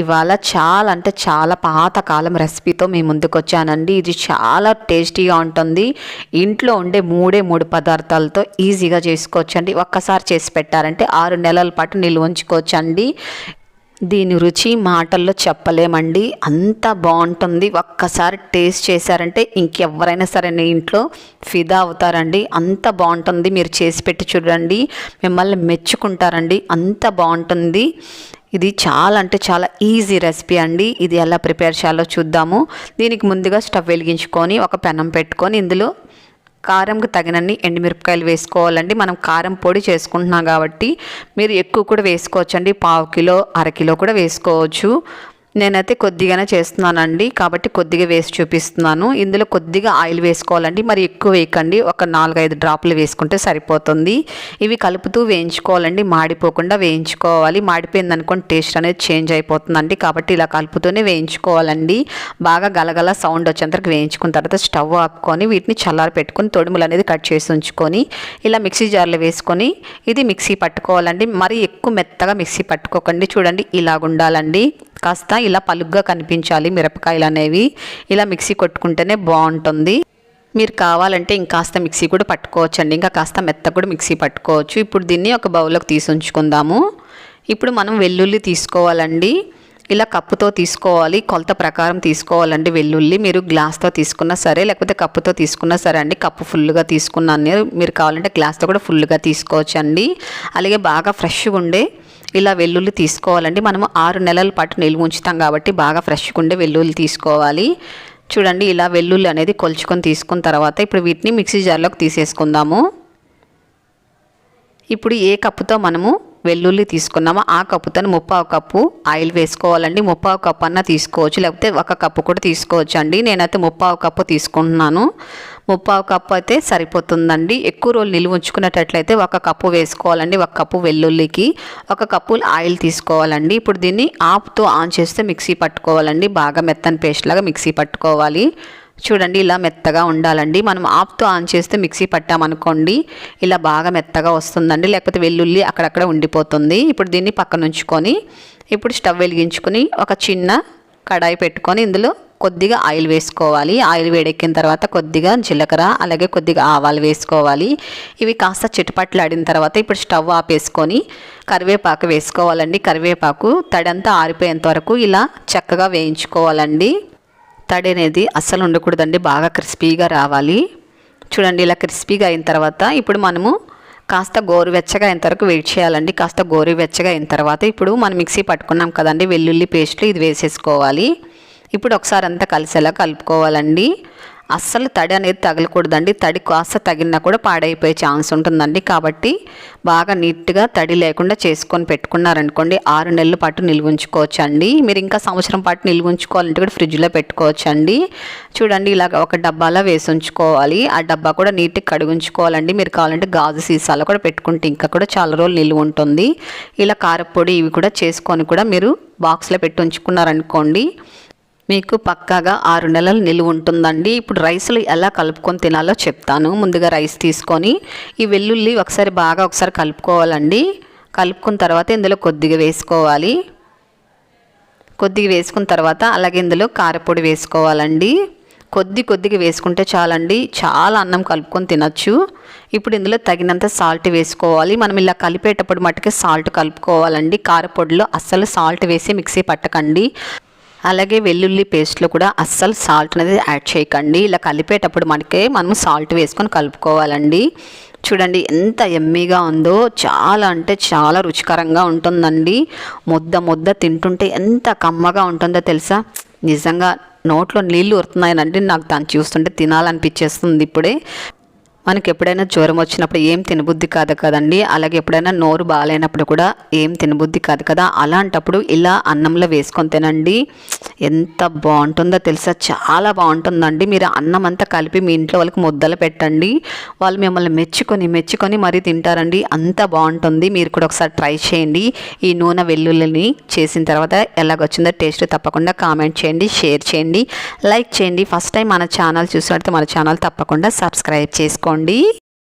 ఇవాళ చాలా అంటే చాలా పాతకాలం రెసిపీతో మీ ముందుకు వచ్చానండి ఇది చాలా టేస్టీగా ఉంటుంది. ఇంట్లో ఉండే మూడే మూడు పదార్థాలతో ఈజీగా చేసుకోవచ్చండి. ఒక్కసారి చేసి పెట్టారంటే ఆరు నెలల పాటు నిల్వ ఉంచుకోవచ్చండి. దీని రుచి మాటల్లో చెప్పలేమండి. అంత బాగుంటుంది. ఒక్కసారి టేస్ట్ చేశారంటే ఇంకెవరైనా సరే నీ ఇంట్లో ఫిదా అవుతారండి. అంత బాగుంటుంది. మీరు చేసి పెట్టి చూడండి. మిమ్మల్ని మెచ్చుకుంటారండి. అంత బాగుంటుంది. ఇది చాలా అంటే చాలా ఈజీ రెసిపీ అండి. ఇది ఎలా ప్రిపేర్ చేయాలో చూద్దాము. దీనికి ముందుగా స్టవ్ వెలిగించుకొని ఒక పెనం పెట్టుకొని ఇందులో కారంకు తగినన్ని ఎండుమిరపకాయలు వేసుకోవాలండి. మనం కారం పొడి చేసుకుంటున్నాం కాబట్టి మీరు ఎక్కువ కూడా వేసుకోవచ్చండి. పావు కిలో అరకిలో కూడా వేసుకోవచ్చు. నేనైతే కొద్దిగానే చేస్తున్నానండి. కాబట్టి కొద్దిగా వేసి చూపిస్తున్నాను. ఇందులో కొద్దిగా ఆయిల్ వేసుకోవాలండి. మరి ఎక్కువ వేయకండి. ఒక నాలుగైదు డ్రాపులు వేసుకుంటే సరిపోతుంది. ఇవి కలుపుతూ వేయించుకోవాలండి. మాడిపోకుండా వేయించుకోవాలి. మాడిపోయింది అనుకోండి టేస్ట్ అనేది చేంజ్ అయిపోతుందండి. కాబట్టి ఇలా కలుపుతూనే వేయించుకోవాలండి. బాగా గలగల సౌండ్ వచ్చేంతరకు వేయించుకున్న తర్వాత స్టవ్ ఆపుకొని వీటిని చల్లారి పెట్టుకొని తొడుములు అనేది కట్ చేసి ఉంచుకొని ఇలా మిక్సీ జార్లో వేసుకొని ఇది మిక్సీ పట్టుకోవాలండి. మరి ఎక్కువ మెత్తగా మిక్సీ పట్టుకోకండి. చూడండి ఇలాగుండాలండి. కాస్త ఇలా పలుగ్గా కనిపించాలి మిరపకాయలు అనేవి. ఇలా మిక్సీ కొట్టుకుంటేనే బాగుంటుంది. మీరు కావాలంటే ఇంకాస్త మిక్సీ కూడా పట్టుకోవచ్చండి. ఇంకా కాస్త మెత్త కూడా మిక్సీ పట్టుకోవచ్చు. ఇప్పుడు దీన్ని ఒక బౌల్లోకి తీసి ఉంచుకుందాము. ఇప్పుడు మనం వెల్లుల్లి తీసుకోవాలండి. ఇలా కప్పుతో తీసుకోవాలి. కొలత ప్రకారం తీసుకోవాలండి వెల్లుల్లి. మీరు గ్లాస్తో తీసుకున్నా సరే లేకపోతే కప్పుతో తీసుకున్నా సరే అండి. కప్పు ఫుల్గా తీసుకున్నాను. మీరు కావాలంటే గ్లాస్తో కూడా ఫుల్గా తీసుకోవచ్చు అండి అలాగే బాగా ఫ్రెష్గా ఉండే ఇలా వెల్లుల్లి తీసుకోవాలండి. మనము ఆరు నెలల పాటు నిల్వ ఉంచుతాం కాబట్టి బాగా ఫ్రెష్గా ఉండే వెల్లుల్లి తీసుకోవాలి. చూడండి ఇలా వెల్లుల్లి అనేది కొలుచుకొని తీసుకున్న తర్వాత ఇప్పుడు వీటిని మిక్సీ జార్లోకి తీసేసుకుందాము. ఇప్పుడు ఏ కప్పుతో మనము వెల్లుల్లి తీసుకున్నామో ఆ కప్పుతో ముప్పావు కప్పు ఆయిల్ వేసుకోవాలండి. ముప్పావు కప్పు అన్న తీసుకోవచ్చు లేకపోతే ఒక కప్పు కూడా తీసుకోవచ్చు అండి నేనైతే ముప్పావు కప్పు తీసుకుంటున్నాను. ముప్పావు కప్పు అయితే సరిపోతుందండి. ఎక్కువ రోజులు నిలువ ఉంచుకునేటట్లయితే ఒక కప్పు వేసుకోవాలండి. ఒక కప్పు వెల్లుల్లికి ఒక కప్పు ఆయిల్ తీసుకోవాలండి. ఇప్పుడు దీన్ని ఆపుతో ఆన్ చేస్తే మిక్సీ పట్టుకోవాలండి. బాగా మెత్తని పేస్ట్ లాగా మిక్సీ పట్టుకోవాలి. చూడండి ఇలా మెత్తగా ఉండాలండి. మనం ఆప్తో ఆన్ చేస్తే మిక్సీ పట్టామనుకోండి ఇలా బాగా మెత్తగా వస్తుందండి. లేకపోతే వెల్లుల్లి అక్కడక్కడ ఉండిపోతుంది. ఇప్పుడు దీన్ని పక్కన ఉంచుకొని ఇప్పుడు స్టవ్ వెలిగించుకొని ఒక చిన్న కడాయి పెట్టుకొని ఇందులో కొద్దిగా ఆయిల్ వేసుకోవాలి. ఆయిల్ వేడెక్కిన తర్వాత కొద్దిగా జీలకర్ర అలాగే కొద్దిగా ఆవాలు వేసుకోవాలి. ఇవి కాస్త చిటపట్లాడిన తర్వాత ఇప్పుడు స్టవ్ ఆపేసుకొని కరివేపాకు వేసుకోవాలండి. కరివేపాకు తడంతా ఆరిపోయేంత వరకు ఇలా చక్కగా వేయించుకోవాలండి. తడి అనేది అస్సలు ఉండకూడదండి. బాగా క్రిస్పీగా రావాలి. చూడండి ఇలా క్రిస్పీగా అయిన తర్వాత ఇప్పుడు మనము కాస్త గోరువెచ్చగా అయిన వరకు వెయిట్ చేయాలండి. కాస్త గోరువెచ్చగా అయిన తర్వాత ఇప్పుడు మనం మిక్సీ పట్టుకున్నాం కదండి. వెల్లుల్లి పేస్ట్లు ఇది వేసేసుకోవాలి. ఇప్పుడు ఒకసారి అంతా కలిసేలా కలుపుకోవాలండి. అస్సలు తడి అనేది తగలకూడదండి. తడి కాస్త తగిలినా కూడా పాడైపోయే ఛాన్స్ ఉంటుందండి. కాబట్టి బాగా నీట్గా తడి లేకుండా చేసుకొని పెట్టుకున్నారనుకోండి ఆరు నెలల పాటు నిల్వ ఉంచుకోవచ్చు అండి మీరు ఇంకా సంవత్సరం పాటు నిల్వ ఉంచుకోవాలంటే కూడా ఫ్రిడ్జ్లో పెట్టుకోవచ్చు అండి చూడండి ఇలాగ ఒక డబ్బాలో వేసి ఉంచుకోవాలి. ఆ డబ్బా కూడా నీట్గా కడుగుంచుకోవాలండి మీరు కావాలంటే గాజు సీసాలో కూడా పెట్టుకుంటే ఇంకా కూడా చాలా రోజులు నిల్వ ఉంటుంది. ఇలా కారపొడి ఇవి కూడా చేసుకొని కూడా మీరు బాక్స్లో పెట్టి ఉంచుకున్నారనుకోండి మీకు పక్కాగా ఆరు నెలలు నిలువ ఉంటుందండి. ఇప్పుడు రైస్లు ఎలా కలుపుకొని తినాలో చెప్తాను. ముందుగా రైస్ తీసుకొని ఈ వెల్లుల్లి ఒకసారి బాగా ఒకసారి కలుపుకోవాలండి. కలుపుకున్న తర్వాత ఇందులో కొద్దిగా వేసుకోవాలి. కొద్దిగా వేసుకున్న తర్వాత అలాగే ఇందులో కారపొడి వేసుకోవాలండి. కొద్ది కొద్దిగా వేసుకుంటే చాలండి. చాలా అన్నం కలుపుకొని తినచ్చు. ఇప్పుడు ఇందులో తగినంత సాల్ట్ వేసుకోవాలి. మనం ఇలా కలిపేటప్పుడు మట్టుకే సాల్ట్ కలుపుకోవాలండి. కారపొడిలో అస్సలు సాల్ట్ వేసి మిక్సీ పట్టకండి. అలాగే వెల్లుల్లి పేస్ట్లో కూడా అస్సలు సాల్ట్ అనేది యాడ్ చేయకండి. ఇలా కలిపేటప్పుడు మనకే మనం సాల్ట్ వేసుకొని కలుపుకోవాలండి. చూడండి ఎంత ఎమ్మీగా ఉందో. చాలా అంటే చాలా రుచికరంగా ఉంటుందండి. ముద్ద ముద్ద తింటుంటే ఎంత కమ్మగా ఉంటుందో తెలుసా? నిజంగా నోట్లో నీళ్ళు ఉరుతున్నాయనండి నాకు దాన్ని చూస్తుంటే తినాలనిపించేస్తుంది ఇప్పుడే. మనకి ఎప్పుడైనా జ్వరం వచ్చినప్పుడు ఏం తినబుద్ధి కాదు కదండి. అలాగే ఎప్పుడైనా నోరు బాగాలేనప్పుడు కూడా ఏం తినబుద్ధి కాదు కదా. అలాంటప్పుడు ఇలా అన్నంలో వేసుకొని తినండి. ఎంత బాగుంటుందో తెలుసా? చాలా బాగుంటుందండి. మీరు అన్నం అంతా కలిపి మీ ఇంట్లో వాళ్ళకి ముద్దలు పెట్టండి. వాళ్ళు మిమ్మల్ని మెచ్చుకొని మెచ్చుకొని మరీ తింటారండి. అంత బాగుంటుంది. మీరు కూడా ఒకసారి ట్రై చేయండి. ఈ నూనె వెల్లుల్లిని చేసిన తర్వాత ఎలాగొచ్చిందో టేస్ట్ తప్పకుండా కామెంట్ చేయండి షేర్ చేయండి లైక్ చేయండి. ఫస్ట్ టైం మన ఛానల్ చూసినట్టు మన ఛానల్ తప్పకుండా సబ్స్క్రైబ్ చేసుకోండి. చేసుకోండి